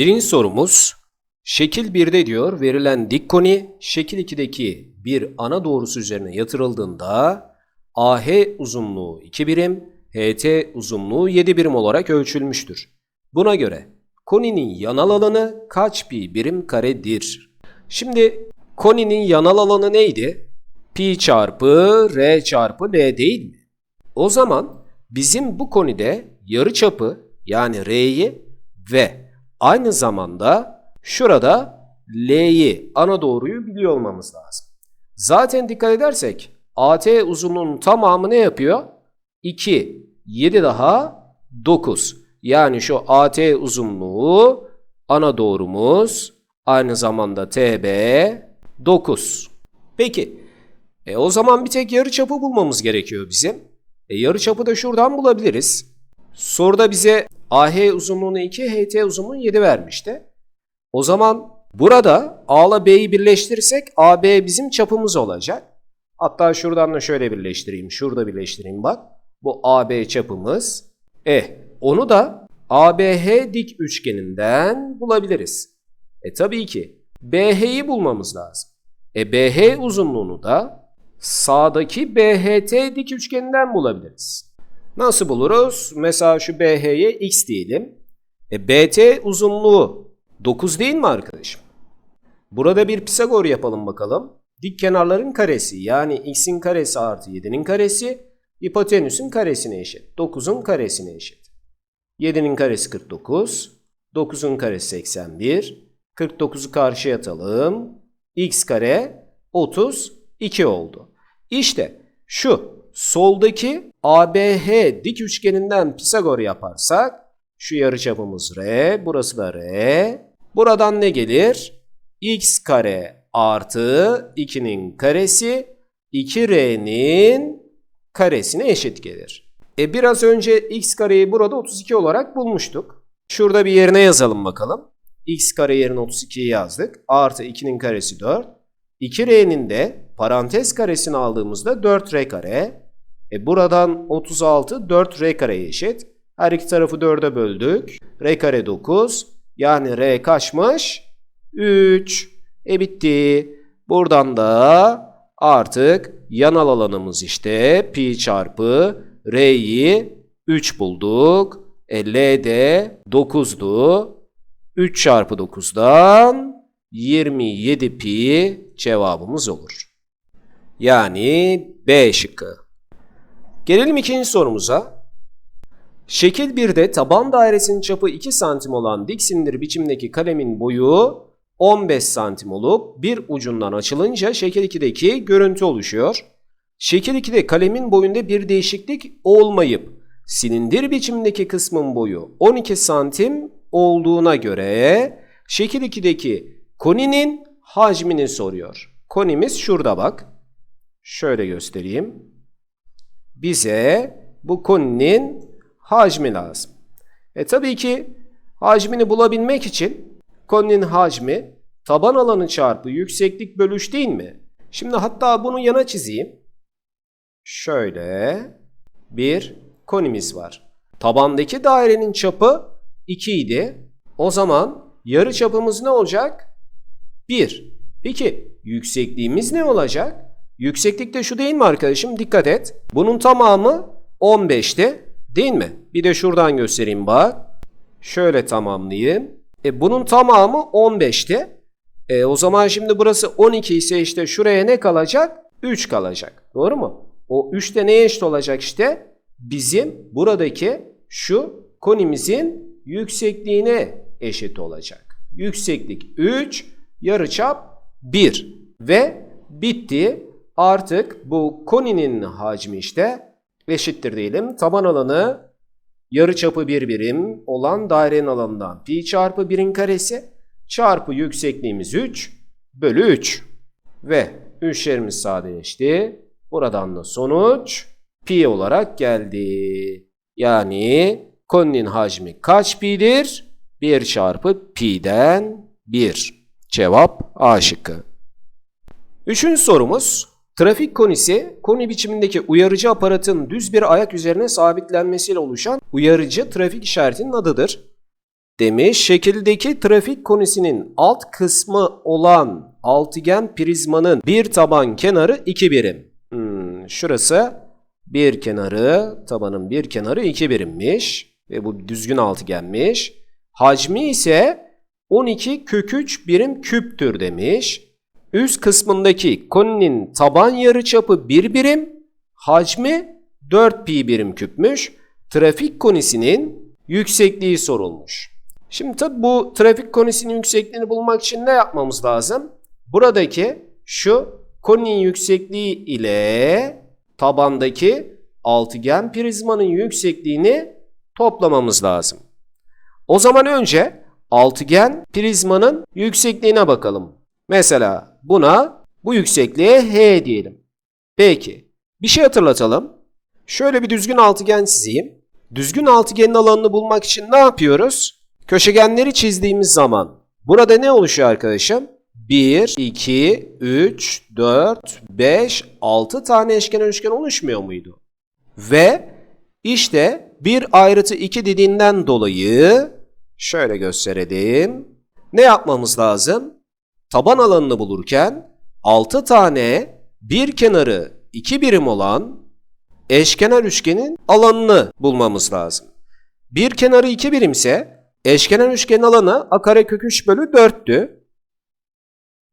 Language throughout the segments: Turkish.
Birinci sorumuz şekil 1'de diyor verilen dik koni şekil 2'deki bir ana doğrusu üzerine yatırıldığında AH uzunluğu 2 birim, HT uzunluğu 7 birim olarak ölçülmüştür. Buna göre koninin yanal alanı kaç pi birim karedir? Şimdi koninin yanal alanı neydi? Pi çarpı R çarpı L değil mi? O zaman bizim bu konide yarıçapı yani R'yi ve aynı zamanda şurada L'yi ana doğruyu biliyor olmamız lazım. Zaten dikkat edersek AT uzunluğunun tamamı ne yapıyor? 2, 7 daha 9. Yani şu AT uzunluğu ana doğrumuz aynı zamanda TB 9. Peki e o zaman bir tek yarıçapı bulmamız gerekiyor bizim. E yarıçapı da şuradan bulabiliriz. Soruda bize AH uzunluğunu 2, HT uzunluğunu 7 vermişti. O zaman burada A ile B'yi birleştirirsek AB bizim çapımız olacak. Hatta şuradan da şöyle birleştireyim. Şurada birleştireyim bak. Bu AB çapımız. E onu da ABH dik üçgeninden bulabiliriz. E tabii ki BH'yi bulmamız lazım. E BH uzunluğunu da sağdaki BHT dik üçgeninden bulabiliriz. Nasıl buluruz? Mesela şu BH'ye x diyelim. E BT uzunluğu 9 değil mi arkadaşım? Burada bir Pisagor yapalım bakalım. Dik kenarların karesi yani x'in karesi artı 7'nin karesi hipotenüsün karesine eşit. 9'un karesine eşit. 7'nin karesi 49. 9'un karesi 81. 49'u karşıya atalım. x kare 32 oldu. İşte şu soldaki ABH dik üçgeninden Pisagor yaparsak şu yarıçapımız R, burası da R. Buradan ne gelir? x kare artı 2'nin karesi 2R'nin karesine eşit gelir. E biraz önce x kareyi burada 32 olarak bulmuştuk. Şurada bir yerine yazalım bakalım. x kare yerine 32'yi yazdık. Artı 2'nin karesi 4. 2R'nin de parantez karesini aldığımızda 4R kare. E buradan 36 4R kareye eşit. Her iki tarafı 4'e böldük. R kare 9. Yani R kaçmış? 3. E bitti. Buradan da artık yanal alanımız işte pi çarpı R'yi 3 bulduk. E L de 9'du. 3 çarpı 9'dan 27 pi cevabımız olur. Yani B şıkkı. Gelelim ikinci sorumuza. Şekil 1'de taban dairesinin çapı 2 santim olan dik silindir biçimdeki kalemin boyu 15 santim olup bir ucundan açılınca şekil 2'deki görüntü oluşuyor. Şekil 2'de kalemin boyunda bir değişiklik olmayıp silindir biçimindeki kısmın boyu 12 santim olduğuna göre şekil 2'deki koninin hacmini soruyor. Konimiz şurada bak. Şöyle göstereyim. Bize bu koninin hacmi lazım. E tabii ki hacmini bulabilmek için koninin hacmi taban alanı çarpı yükseklik bölüş değil mi? Şimdi hatta bunu yana çizeyim. Şöyle bir konimiz var. Tabandaki dairenin çapı 2 idi. O zaman yarı çapımız ne olacak? 1. Peki yüksekliğimiz ne olacak? Yükseklik de şu değil mi arkadaşım? Dikkat et. Bunun tamamı 15'ti. Değil mi? Bir de şuradan göstereyim bak. Şöyle tamamlayayım. E bunun tamamı 15'ti. E o zaman şimdi burası 12 ise işte şuraya ne kalacak? 3 kalacak. Doğru mu? O 3 de neye eşit olacak işte? Bizim buradaki şu konimizin yüksekliğine eşit olacak. Yükseklik 3, yarıçap 1 ve bitti. Artık bu koninin hacmi işte eşittir diyelim. Taban alanı yarıçapı 1 birim olan dairenin alanından pi çarpı 1'in karesi çarpı yüksekliğimiz 3 bölü 3 ve 3'lerimiz sadeleşti. Buradan da sonuç pi olarak geldi. Yani koninin hacmi kaç pi'dir? 1 çarpı pi'den 1. Cevap A şıkkı. Üçüncü sorumuz. Trafik konisi, koni biçimindeki uyarıcı aparatın düz bir ayak üzerine sabitlenmesiyle oluşan uyarıcı trafik işaretinin adıdır. demiş. Şekildeki trafik konisinin alt kısmı olan altıgen prizmanın bir taban kenarı 2 birim. Hmm, şurası bir kenarı, tabanın bir kenarı 2 birimmiş. Ve bu düzgün altıgenmiş. Hacmi ise 12 kök 3 birim küptür demiş. Üst kısmındaki koninin taban yarıçapı 1 birim, hacmi 4 pi birim küpmüş. Trafik konisinin yüksekliği sorulmuş. Şimdi tabi bu trafik konisinin yüksekliğini bulmak için ne yapmamız lazım? Buradaki şu koninin yüksekliği ile tabandaki altıgen prizmanın yüksekliğini toplamamız lazım. O zaman önce altıgen prizmanın yüksekliğine bakalım. Mesela buna bu yüksekliğe H diyelim. Peki bir şey hatırlatalım. Şöyle bir düzgün altıgen çizeyim. Düzgün altıgenin alanını bulmak için ne yapıyoruz? Köşegenleri çizdiğimiz zaman burada ne oluşuyor arkadaşım? 1, 2, 3, 4, 5, 6 tane eşkenar üçgen oluşmuyor muydu? Ve işte bir ayrıtı 2 dediğinden dolayı şöyle gösterelim. Ne yapmamız lazım? Taban alanını bulurken 6 tane bir kenarı 2 birim olan eşkenar üçgenin alanını bulmamız lazım. Bir kenarı 2 birimse eşkenar üçgenin alanı a kare kök 3 bölü 4'tü.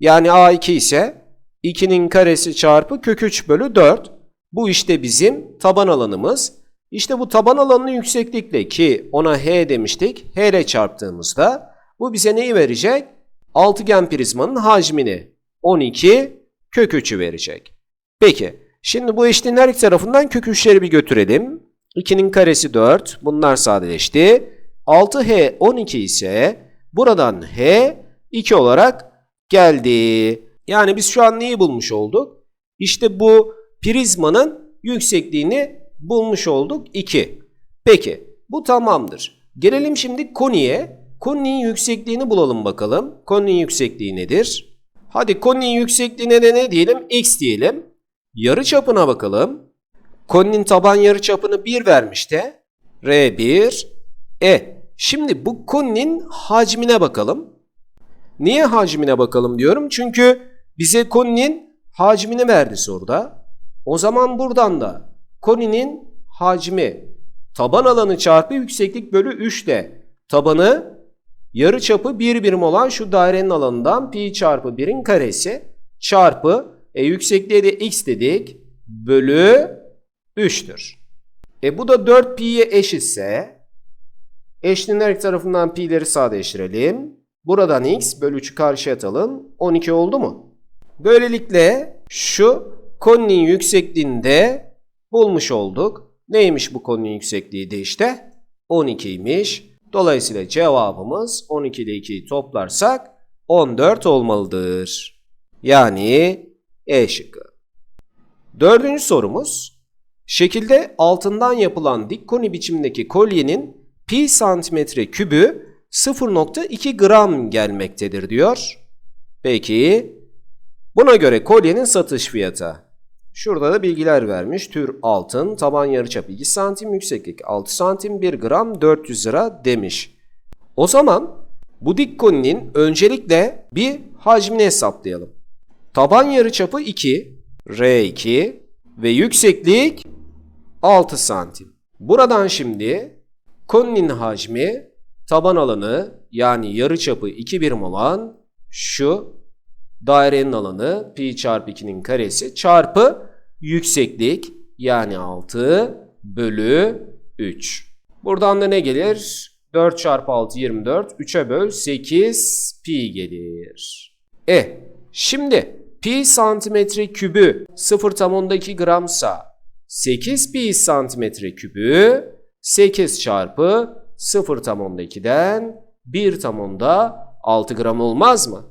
Yani a2 ise 2'nin karesi çarpı kök 3 bölü 4. Bu işte bizim taban alanımız. İşte bu taban alanının yükseklikle ki ona h demiştik. h ile çarptığımızda bu bize neyi verecek? Altıgen prizmanın hacmini 12 kök 3'ü verecek. Peki şimdi bu eşliğin her iki tarafından kök 3'leri bir götürelim. 2'nin karesi 4. Bunlar sadeleşti. 6h 12 ise buradan h 2 olarak geldi. Yani biz şu an neyi bulmuş olduk? İşte bu prizmanın yüksekliğini bulmuş olduk 2. Peki bu tamamdır. Gelelim şimdi koniye. Koninin yüksekliğini bulalım bakalım. Koninin yüksekliği nedir? Hadi koninin yüksekliğine de ne diyelim? X diyelim. Yarı çapına bakalım. Koninin taban yarı çapını 1 vermişti. R1. E. Şimdi bu koninin hacmine bakalım. Niye hacmine bakalım diyorum? Çünkü bize koninin hacmini verdi soruda. O zaman buradan da koninin hacmi taban alanı çarpı yükseklik bölü 3 de tabanı yarı çapı 1 birim olan şu dairenin alanından pi çarpı 1'in karesi çarpı e, yüksekliğe de x dedik bölü 3'tür. E bu da 4 pi'ye eşitse iki tarafından pi'leri sadeleştirelim. Buradan x bölü 3'ü karşıya atalım. 12 oldu mu? Böylelikle şu koninin yüksekliğini de bulmuş olduk. Neymiş bu koninin yüksekliği de işte? 12'ymiş. Dolayısıyla cevabımız 12 ile 2'yi toplarsak 14 olmalıdır. Yani E şıkkı. Dördüncü sorumuz. Şekilde altından yapılan dik koni biçimdeki kolyenin pi santimetre kübü 0.2 gram gelmektedir diyor. Peki buna göre kolyenin satış fiyatı. Şurada da bilgiler vermiş. Tür altın, taban yarıçap 2 santim, yükseklik 6 santim, 1 gram 400 lira demiş. O zaman bu dik koninin öncelikle bir hacmini hesaplayalım. Taban yarıçapı 2, R2 ve yükseklik 6 santim. Buradan şimdi koninin hacmi taban alanı yani yarıçapı 2 birim olan şu dairenin alanı pi çarpı 2'nin karesi çarpı yükseklik yani 6 bölü 3. Buradan da ne gelir? 4 çarpı 6 24. 3'e böl 8 pi gelir. E şimdi pi santimetre kübü 0 tam ondaki gramsa 8 pi santimetre kübü 8 çarpı 0 tam onda 2'den 1 tam onda 6 gram olmaz mı?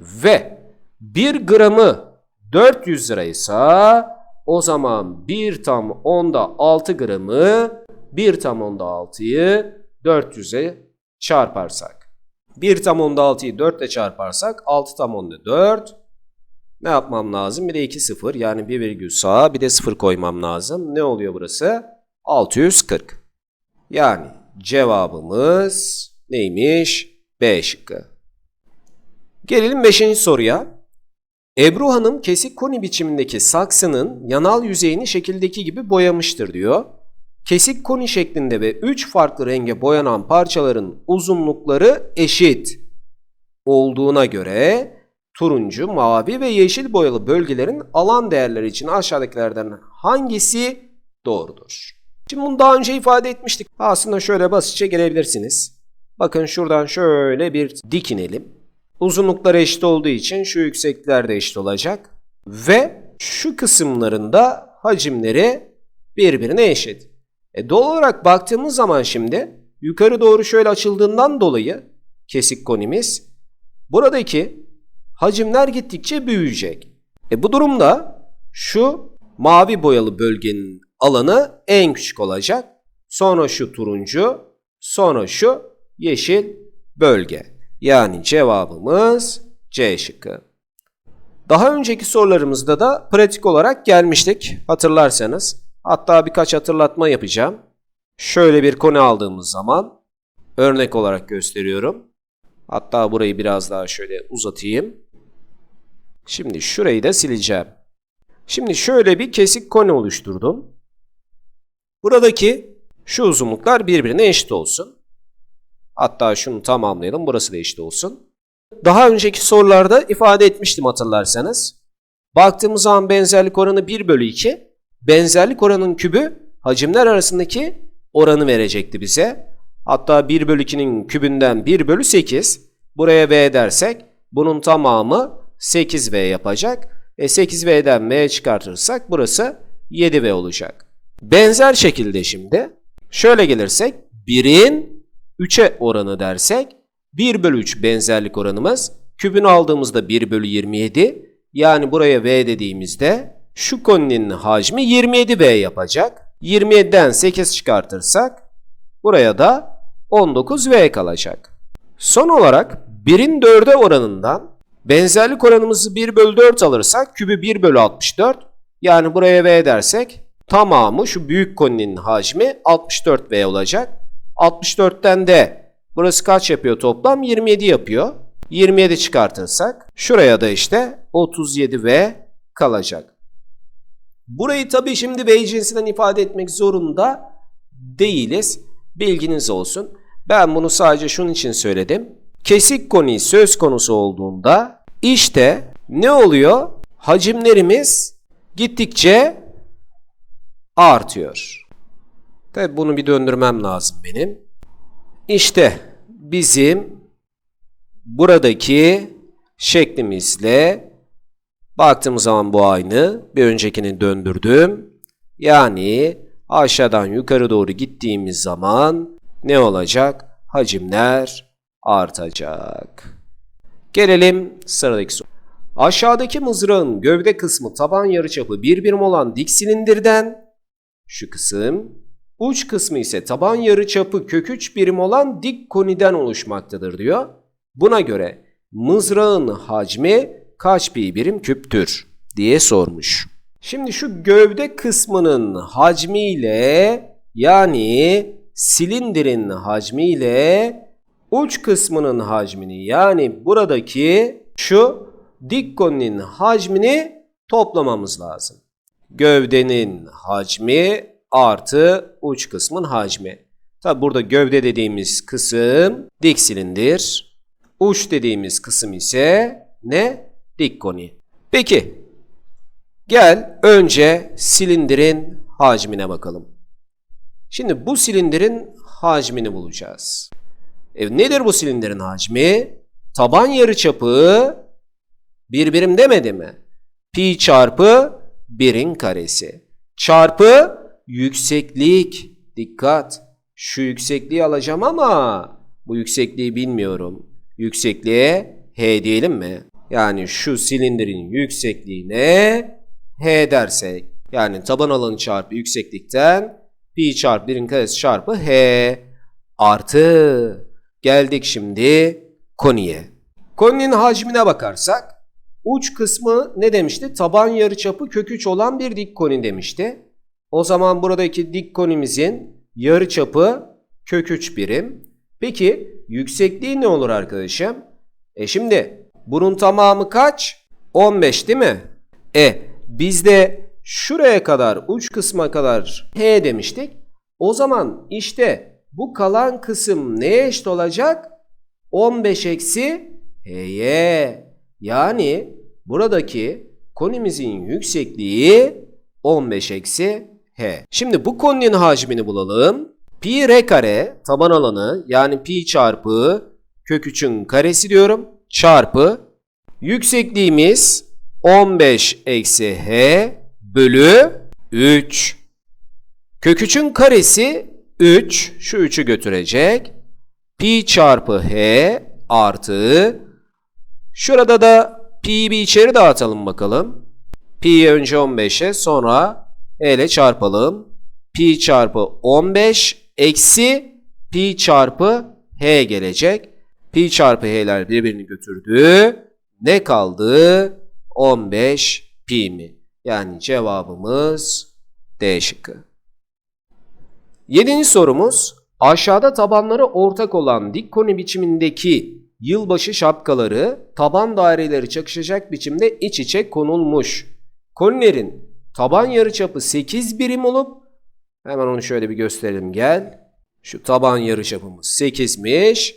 Ve 1 gramı 400 liraysa o zaman 1 tam onda 6 gramı 1 tam onda 6'yı 400'e çarparsak. 1 tam onda 6'yı 4 ile çarparsak 6 tam onda 4. Ne yapmam lazım? Bir de 2 sıfır yani bir virgül sağa bir de 0 koymam lazım. Ne oluyor burası? 640. Yani cevabımız neymiş? B şıkkı. Gelelim 5. soruya. Ebru Hanım kesik koni biçimindeki saksının yanal yüzeyini şekildeki gibi boyamıştır diyor. Kesik koni şeklinde ve 3 farklı renge boyanan parçaların uzunlukları eşit olduğuna göre turuncu, mavi ve yeşil boyalı bölgelerin alan değerleri için aşağıdakilerden hangisi doğrudur? Şimdi bunu daha önce ifade etmiştik. Aslında şöyle basitçe gelebilirsiniz. Bakın şuradan şöyle bir dik inelim. Uzunluklar eşit olduğu için şu yükseklikler de eşit olacak. Ve şu kısımlarında hacimleri birbirine eşit. E doğal olarak baktığımız zaman şimdi yukarı doğru şöyle açıldığından dolayı kesik konimiz buradaki hacimler gittikçe büyüyecek. E bu durumda şu mavi boyalı bölgenin alanı en küçük olacak. Sonra şu turuncu, sonra şu yeşil bölge. Yani cevabımız C şıkkı. Daha önceki sorularımızda da pratik olarak gelmiştik hatırlarsanız. Hatta birkaç hatırlatma yapacağım. Şöyle bir konu aldığımız zaman örnek olarak gösteriyorum. Hatta burayı biraz daha şöyle uzatayım. Şimdi şurayı da sileceğim. Şimdi şöyle bir kesik koni oluşturdum. Buradaki şu uzunluklar birbirine eşit olsun. Hatta şunu tamamlayalım. Burası da eşit olsun. Daha önceki sorularda ifade etmiştim hatırlarsanız. Baktığımız zaman benzerlik oranı 1 bölü 2. Benzerlik oranının kübü hacimler arasındaki oranı verecekti bize. Hatta 1 bölü 2'nin kübünden 1 bölü 8. Buraya v dersek bunun tamamı 8v yapacak. E 8v'den v çıkartırsak burası 7v olacak. Benzer şekilde şimdi şöyle gelirsek 1'in 3'e oranı dersek 1 bölü 3 benzerlik oranımız kübünü aldığımızda 1 bölü 27 yani buraya v dediğimizde şu koninin hacmi 27v yapacak. 27'den 8 çıkartırsak buraya da 19v kalacak. Son olarak 1'in 4'e oranından benzerlik oranımızı 1 bölü 4 alırsak kübü 1 bölü 64 yani buraya v dersek tamamı şu büyük koninin hacmi 64v olacak. 64'ten de burası kaç yapıyor toplam? 27 yapıyor. 27 çıkartırsak şuraya da işte 37v kalacak. Burayı tabii şimdi v cinsinden ifade etmek zorunda değiliz. Bilginiz olsun. Ben bunu sadece şunun için söyledim. Kesik koni söz konusu olduğunda işte ne oluyor? Hacimlerimiz gittikçe artıyor. Tabi bunu bir döndürmem lazım benim. İşte bizim buradaki şeklimizle baktığımız zaman bu aynı. Bir öncekini döndürdüm. Yani aşağıdan yukarı doğru gittiğimiz zaman ne olacak? Hacimler artacak. Gelelim sıradaki soru. Aşağıdaki mızrağın gövde kısmı taban yarıçapı bir birim olan dik silindirden şu kısım Uç kısmı ise taban yarıçapı kök 3 birim olan dik koniden oluşmaktadır diyor. Buna göre mızrağın hacmi kaç pi birim küptür diye sormuş. Şimdi şu gövde kısmının hacmiyle yani silindirin hacmiyle uç kısmının hacmini yani buradaki şu dik koninin hacmini toplamamız lazım. Gövdenin hacmi artı uç kısmın hacmi. Tabi burada gövde dediğimiz kısım dik silindir. Uç dediğimiz kısım ise ne? Dik koni. Peki gel önce silindirin hacmine bakalım. Şimdi bu silindirin hacmini bulacağız. E, nedir bu silindirin hacmi? Taban yarıçapı bir birim demedi mi? Pi çarpı birin karesi. Çarpı yükseklik. Dikkat. Şu yüksekliği alacağım ama bu yüksekliği bilmiyorum. Yüksekliğe H diyelim mi? Yani şu silindirin yüksekliğine H dersek. Yani taban alanı çarpı yükseklikten pi çarpı birin karesi çarpı H artı. Geldik şimdi koniye. Koninin hacmine bakarsak uç kısmı ne demişti? Taban yarıçapı kök 3 olan bir dik koni demişti. O zaman buradaki dik konimizin yarıçapı kök 3 birim. Peki yüksekliği ne olur arkadaşım? E şimdi bunun tamamı kaç? 15 değil mi? E bizde şuraya kadar uç kısma kadar h demiştik. O zaman işte bu kalan kısım neye eşit olacak? 15 eksi h'ye. Yani buradaki konimizin yüksekliği 15 eksi h. Şimdi bu koninin hacmini bulalım. Pi r kare taban alanı yani pi çarpı kök 3'ün karesi diyorum çarpı yüksekliğimiz 15 eksi h bölü 3. Kök 3'ün karesi 3. Şu 3'ü götürecek. Pi çarpı h artı. Şurada da pi'yi bir içeri dağıtalım bakalım. Pi'yi önce 15'e sonra h ile çarpalım. Pi çarpı 15 eksi pi çarpı h gelecek. Pi çarpı h'ler birbirini götürdü. Ne kaldı? 15 pi mi? Yani cevabımız D şıkkı. Yedinci sorumuz. Aşağıda tabanları ortak olan dik koni biçimindeki yılbaşı şapkaları taban daireleri çakışacak biçimde iç içe konulmuş. Konilerin taban yarıçapı 8 birim olup hemen onu şöyle bir gösterelim gel. Şu taban yarıçapımız 8'miş.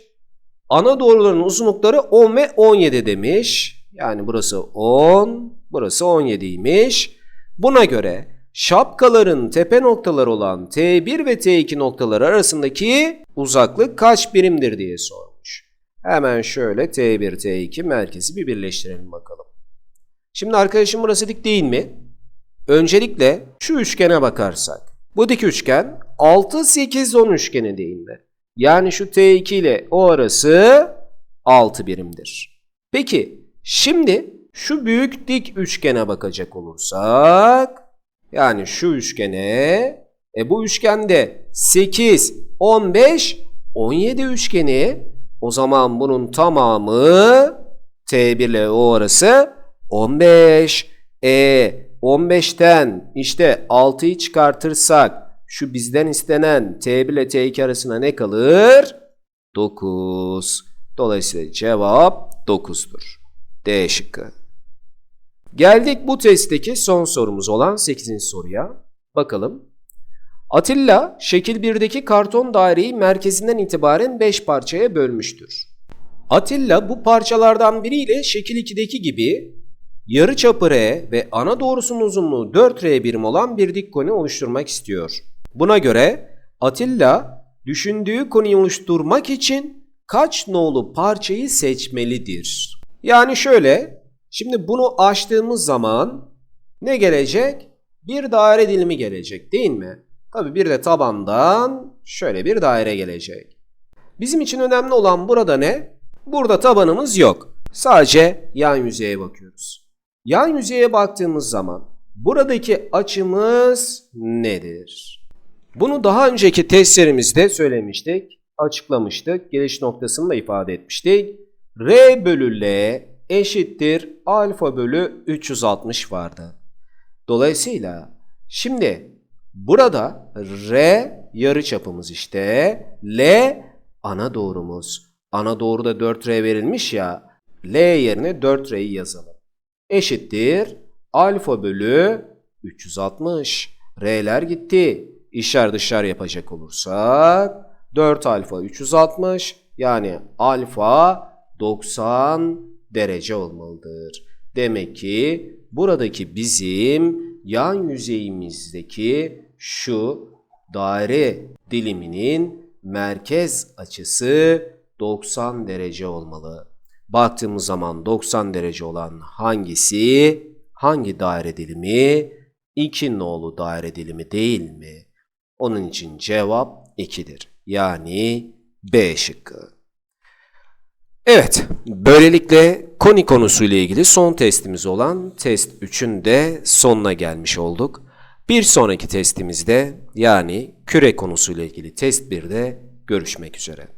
Ana doğruların uzunlukları 10 ve 17 demiş. Yani burası 10, burası 17'ymiş. Buna göre şapkaların tepe noktaları olan T1 ve T2 noktaları arasındaki uzaklık kaç birimdir diye sormuş. Hemen şöyle T1, T2 merkezi bir birleştirelim bakalım. Şimdi arkadaşım burası dik değil mi? Öncelikle şu üçgene bakarsak. Bu dik üçgen 6, 8, 10 üçgeni değil mi? Yani şu T2 ile o arası 6 birimdir. Peki şimdi şu büyük dik üçgene bakacak olursak yani şu üçgene e bu üçgende 8, 15, 17 üçgeni o zaman bunun tamamı T1 ile o arası 15. E 15'ten işte 6'yı çıkartırsak şu bizden istenen T1 ile T2 arasında ne kalır? 9. Dolayısıyla cevap 9'dur. D şıkkı. Geldik bu testteki son sorumuz olan 8. soruya. Bakalım. Atilla şekil 1'deki karton daireyi merkezinden itibaren 5 parçaya bölmüştür. Atilla bu parçalardan biriyle şekil 2'deki gibi yarı çapı R ve ana doğrusunun uzunluğu 4R birim olan bir dik koni oluşturmak istiyor. Buna göre Atilla düşündüğü konuyu oluşturmak için kaç nolu parçayı seçmelidir? Yani şöyle, şimdi bunu açtığımız zaman ne gelecek? Bir daire dilimi gelecek değil mi? Tabi bir de tabandan şöyle bir daire gelecek. Bizim için önemli olan burada ne? Burada tabanımız yok. Sadece yan yüzeye bakıyoruz. Yan yüzeye baktığımız zaman buradaki açımız nedir? Bunu daha önceki testlerimizde söylemiştik, açıklamıştık, geliş noktasını da ifade etmiştik. R bölü L eşittir alfa bölü 360 vardı. Dolayısıyla şimdi burada R yarı çapımız işte, L ana doğrumuz. Ana doğruda 4R verilmiş ya, L yerine 4R'yi yazalım. Eşittir alfa bölü 360. R'ler gitti. İşler dışlar yapacak olursak 4 alfa 360 yani alfa 90 derece olmalıdır. Demek ki buradaki bizim yan yüzeyimizdeki şu daire diliminin merkez açısı 90 derece olmalı. Baktığımız zaman 90 derece olan hangisi? Hangi daire dilimi? 2 nolu daire dilimi değil mi? Onun için cevap 2'dir. Yani B şıkkı. Evet, böylelikle koni konusuyla ilgili son testimiz olan test 3'ün de sonuna gelmiş olduk. Bir sonraki testimizde yani küre konusuyla ilgili test 1'de görüşmek üzere.